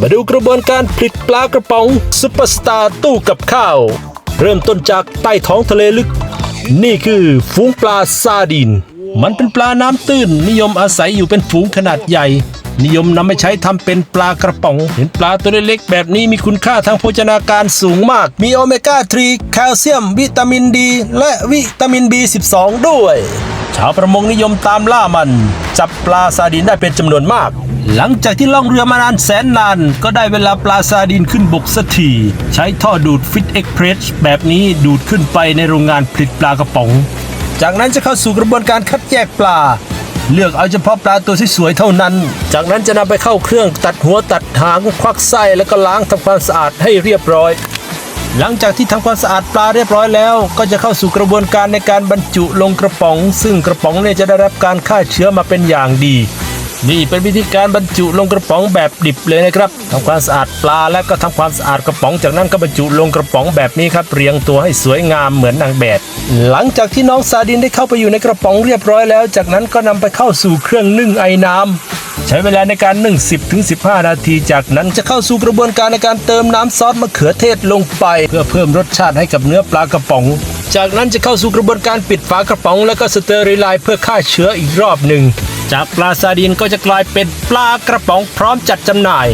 มาดูกระบวนการผลิตปลากระป๋องซุปเปอร์สตาร์ตู้กับข้าว เริ่มต้นจากใต้ท้องทะเลลึก นี่คือฝูงปลาซาดิน มันเป็นปลาน้ำตื้นนิยมอาศัยอยู่เป็นฝูงขนาดใหญ่ นิยมนำไปใช้ทำเป็นปลากระป๋อง เห็นปลาตัวเล็กๆแบบนี้มีคุณค่าทางโภชนาการสูงมาก มีโอเมก้า 3 แคลเซียม วิตามินดี และวิตามิน B12 ด้วยชาวประมงนิยมตามล่ามัน จับปลาซาดีนได้เป็นจำนวนมาก หลังจากที่ล่องเรือมานานแสนนาน ก็ได้เวลาปลาซาดีนขึ้นบกสักทีใช้ท่อดูดฟิตเอ็กเพรสแบบนี้ดูดขึ้นไปในโรงงานผลิตปลากระป๋อง จากนั้นจะเข้าสู่กระบวนการคัดแยกปลา เลือกเอาเฉพาะปลาตัวที่สวยเท่านั้น จากนั้นจะนำไปเข้าเครื่องตัดหัวตัดหางควักไส้แล้วก็ล้างทำความสะอาดให้เรียบร้อย หลังจากที่ทำความสะอาดปลาเรียบร้อยแล้ว ก็จะเข้าสู่กระบวนการในการบรรจุลงกระป๋อง ซึ่งกระป๋องเนี่ยจะได้รับการฆ่าเชื้อมาเป็นอย่างดี นี่เป็นวิธีการบรรจุลงกระป๋องแบบดิบเลยนะครับทำความสะอาดปลาและก็ทำความสะอาดกระป๋อง จากนั้นก็บรรจุลงกระป๋องแบบนี้ครับเรียงตัวให้สวยงามเหมือนนางแบบหลังจากที่น้องซาดินได้เข้าไปอยู่ในกระป๋องเรียบร้อยแล้ว จากนั้นก็นำไปเข้าสู่เครื่องนึ่งไอ้น้ำใช้เวลาในการนึ่ง 10ถึง15 นาที จากนั้นจะเข้าสู่กระบวนการในการเติมน้ำซอสมะเขือเทศลงไป เพื่อเพิ่มรสชาติให้กับเนื้อปลากระป๋องจากนั้นจะเข้าสู่กระบวนการปิดฝากระป๋อง แล้วก็สเตอริไลน์เพื่อฆ่าเชื้ออีกรอบหนึ่ง จากปลาซาดีนก็จะกลายเป็นปลากระป๋องพร้อมจัดจำหน่าย